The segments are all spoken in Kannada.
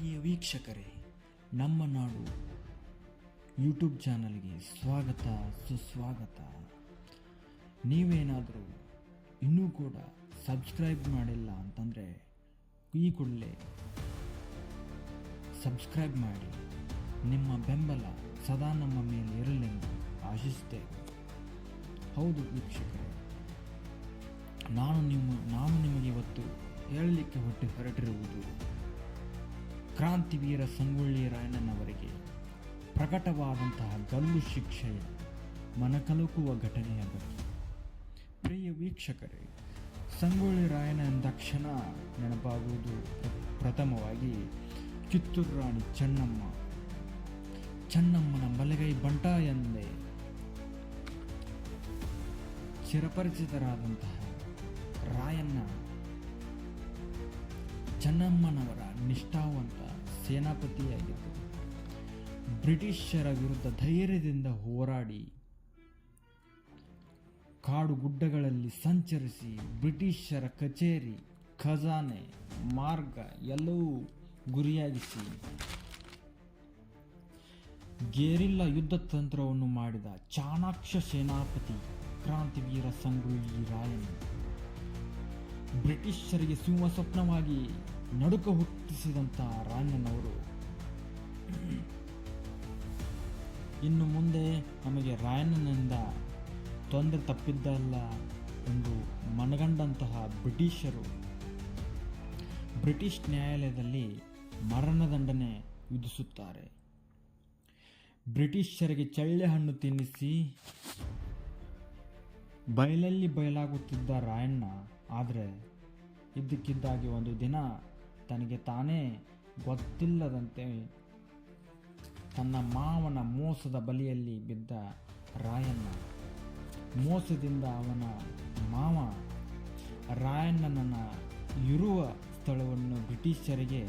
ಪ್ರಿಯ ವೀಕ್ಷಕರೇ, ನಮ್ಮ ನಾಡು ಯೂಟ್ಯೂಬ್ ಚಾನಲ್ಗೆ ಸ್ವಾಗತ, ಸುಸ್ವಾಗತ. ನೀವೇನಾದರೂ ಇನ್ನೂ ಕೂಡ ಸಬ್ಸ್ಕ್ರೈಬ್ ಮಾಡಿಲ್ಲ ಅಂತಂದರೆ ಈ ಕೂಡಲೇ ಸಬ್ಸ್ಕ್ರೈಬ್ ಮಾಡಿ. ನಿಮ್ಮ ಬೆಂಬಲ ಸದಾ ನಮ್ಮ ಮೇಲೆ ಇರಲೆಂದು ಆಶಿಸುತ್ತೇವೆ ಹೌದು ವೀಕ್ಷಕರೇ, ನಾನು ನಿಮ್ಮ, ನಾನು ನಿಮಗೆ ಇವತ್ತು ಹೇಳಲಿಕ್ಕೆ ಹೊಟ್ಟು ಹೊರಟಿರುವುದು ಕ್ರಾಂತಿವೀರ ಸಂಗೊಳ್ಳಿ ರಾಯಣ್ಣನವರಿಗೆ ಪ್ರಕಟವಾದಂತಹ ಗಲ್ಲು ಶಿಕ್ಷೆಯ ಮನಕಲುಕುವ ಘಟನೆಯ ಪ್ರಿಯ ವೀಕ್ಷಕರೇ, ಸಂಗೊಳ್ಳಿ ರಾಯಣ್ಣ ತಕ್ಷಣ ನೆನಪಾಗುವುದು ಪ್ರಥಮವಾಗಿ ಕಿತ್ತೂರು ರಾಣಿ ಚೆನ್ನಮ್ಮ. ಚೆನ್ನಮ್ಮನ ಬಲಗೈ ಬಂಟ ಎಂದೇ ಚಿರಪರಿಚಿತರಾದಂತಹ ರಾಯಣ್ಣ ಚೆನ್ನಮ್ಮನವರ ನಿಷ್ಠಾವಂತ ಸೇನಾಪತಿಯಾಗಿದ್ದರು. ಬ್ರಿಟಿಷರ ವಿರುದ್ಧ ಧೈರ್ಯದಿಂದ ಹೋರಾಡಿ ಕಾಡು ಗುಡ್ಡಗಳಲ್ಲಿ ಸಂಚರಿಸಿ ಬ್ರಿಟಿಷರ ಕಚೇರಿ, ಖಜಾನೆ, ಮಾರ್ಗ ಎಲ್ಲವೂ ಗುರಿಯಾಗಿಸಿ ಗೇರಿಲ್ಲ ಯುದ್ಧ ತಂತ್ರವನ್ನು ಮಾಡಿದ ಚಾಣಾಕ್ಷ ಸೇನಾಪತಿ ಕ್ರಾಂತಿವೀರ ಸಂಗೊಳ್ಳಿ ರಾಯಣ್ಣ ಬ್ರಿಟಿಷರಿಗೆ ಸಿಂಹ ಸ್ವಪ್ನವಾಗಿ ನಡುಕ ಹುಟ್ಟಿಸಿದಂಥ ರಾಯಣ್ಣನವರು ಇನ್ನು ಮುಂದೆ ನಮಗೆ ರಾಯಣ್ಣನಿಂದ ತೊಂದರೆ ತಪ್ಪಿದ್ದಲ್ಲ ಎಂದು ಮನಗಂಡಂತಹ ಬ್ರಿಟಿಷರು. ಬ್ರಿಟಿಷ್ ನ್ಯಾಯಾಲಯದಲ್ಲಿ ಮರಣದಂಡನೆ ವಿಧಿಸುತ್ತಾರೆ. ಬ್ರಿಟಿಷರಿಗೆ ಚಳ್ಳೆ ಹಣ್ಣು ತಿನ್ನಿಸಿ ಬಯಲಲ್ಲಿ ಬಯಲಾಗುತ್ತಿದ್ದ ರಾಯಣ್ಣ, ಆದರೆ ಇದ್ದಕ್ಕಿದ್ದಾಗಿ ಒಂದು ದಿನ ತನಗೆ ತಾನೇ ಗೊತ್ತಿಲ್ಲದಂತೆ ತನ್ನ ಮಾವನ ಮೋಸದ ಬಲಿಯಲ್ಲಿ ಬಿದ್ದ ರಾಯಣ್ಣ. ಮೋಸದಿಂದ ಅವನ ಮಾವ ರಾಯಣ್ಣನ ಇರುವ ಸ್ಥಳವನ್ನು ಬ್ರಿಟಿಷರಿಗೆ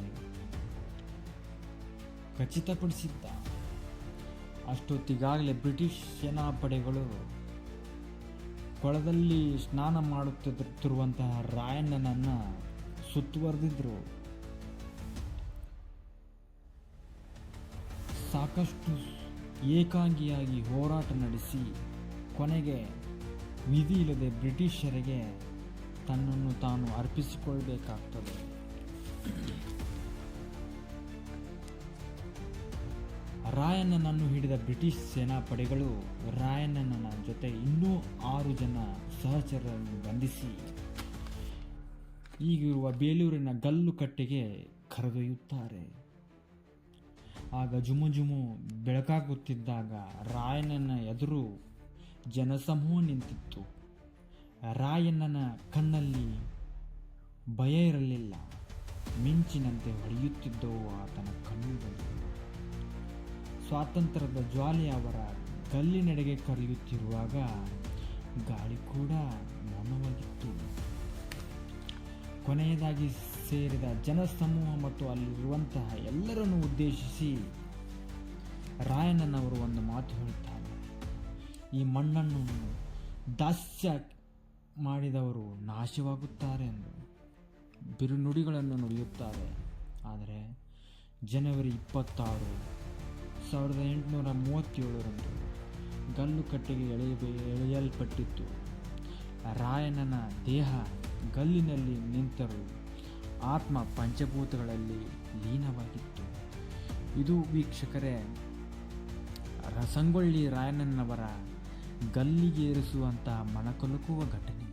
ಖಚಿತಪಡಿಸಿದ್ದ. ಅಷ್ಟೊತ್ತಿಗಾಗಲೇ ಬ್ರಿಟಿಷ್ ಸೇನಾಪಡೆಗಳು ಕೊಳದಲ್ಲಿ ಸ್ನಾನ ಮಾಡುತ್ತಿರುವಂತಹ ರಾಯಣ್ಣನನ್ನು ಸುತ್ತುವರೆದಿದ್ರು. ಸಾಕಷ್ಟು ಏಕಾಂಗಿಯಾಗಿ ಹೋರಾಟ ನಡೆಸಿ ಕೊನೆಗೆ ವಿಧಿ ಇಲ್ಲದೆ ಬ್ರಿಟಿಷರಿಗೆ ತನ್ನನ್ನು ತಾನು ಅರ್ಪಿಸಿಕೊಳ್ಬೇಕಾಗ್ತದೆ. ರಾಯಣ್ಣನನ್ನು ಹಿಡಿದ ಬ್ರಿಟಿಷ್ ಸೇನಾಪಡೆಗಳು ರಾಯಣ್ಣನ ಜೊತೆ ಇನ್ನೂ ಆರು ಜನ ಸಹಚರರನ್ನು ಬಂಧಿಸಿ, ಈಗಿರುವ ಬೇಲೂರಿನ ಗಲ್ಲು ಕಟ್ಟೆಗೆ ಕರೆದೊಯ್ಯುತ್ತಾರೆ. ಆಗ ಜುಮು ಜುಮು ಬೆಳಕಾಗುತ್ತಿದ್ದಾಗ ರಾಯಣ್ಣನ ಎದುರು ಜನಸಮೂಹ ನಿಂತಿತ್ತು. ರಾಯಣ್ಣನ ಕಣ್ಣಲ್ಲಿ ಭಯ ಇರಲಿಲ್ಲ. ಮಿಂಚಿನಂತೆ ಹೊಡೆಯುತ್ತಿದ್ದವು ಆತನ ಕಣ್ಣುಗಳು. ಸ್ವಾತಂತ್ರ್ಯದ ಜ್ವಾಲೆ ಅವರ ಗಲ್ಲಿನೆಡೆಗೆ ಕರೆಯುತ್ತಿರುವಾಗ ಗಾಳಿ ಕೂಡ ಮೌನವಾಗಿತ್ತು. ಕೊನೆಯದಾಗಿ ಸೇರಿದ ಜನಸಮೂಹ ಮತ್ತು ಅಲ್ಲಿರುವಂತಹ ಎಲ್ಲರನ್ನು ಉದ್ದೇಶಿಸಿ ರಾಯಣ್ಣನವರು ಒಂದು ಮಾತು ಹೇಳುತ್ತಾರೆ ಈ ಮಣ್ಣನ್ನು ದಾಸ್ಯ ಮಾಡಿದವರು ನಾಶವಾಗುತ್ತಾರೆ ಎಂದು. ಬಿರುನುಡಿಗಳನ್ನು ನುಡಿಯುತ್ತಾರೆ. ಆದರೆ ಜನವರಿ ಇಪ್ಪತ್ತಾರು, ಸಾವಿರದ ಎಂಟುನೂರ ಮೂವತ್ತೇಳರಂದು ಗಲ್ಲು ಕಟ್ಟೆಗೆ ಎಳೆಯಲ್ಪಟ್ಟಿತ್ತು. ರಾಯಣ್ಣನ ದೇಹ ಗಲ್ಲಿನಲ್ಲಿ ನಿಂತರು ಆತ್ಮ ಪಂಚಭೂತಗಳಲ್ಲಿ ಲೀನವಾಗಿತ್ತು. ಇದು ವೀಕ್ಷಕರೇ ರಸಂಗೊಳ್ಳಿ ಸಂಗೊಳ್ಳಿ ರಾಯಣ್ಣನವರ ಗಲ್ಲಿಗೇರಿಸುವಂತಹ ಮನಕೊಲುಕುವ ಘಟನೆ.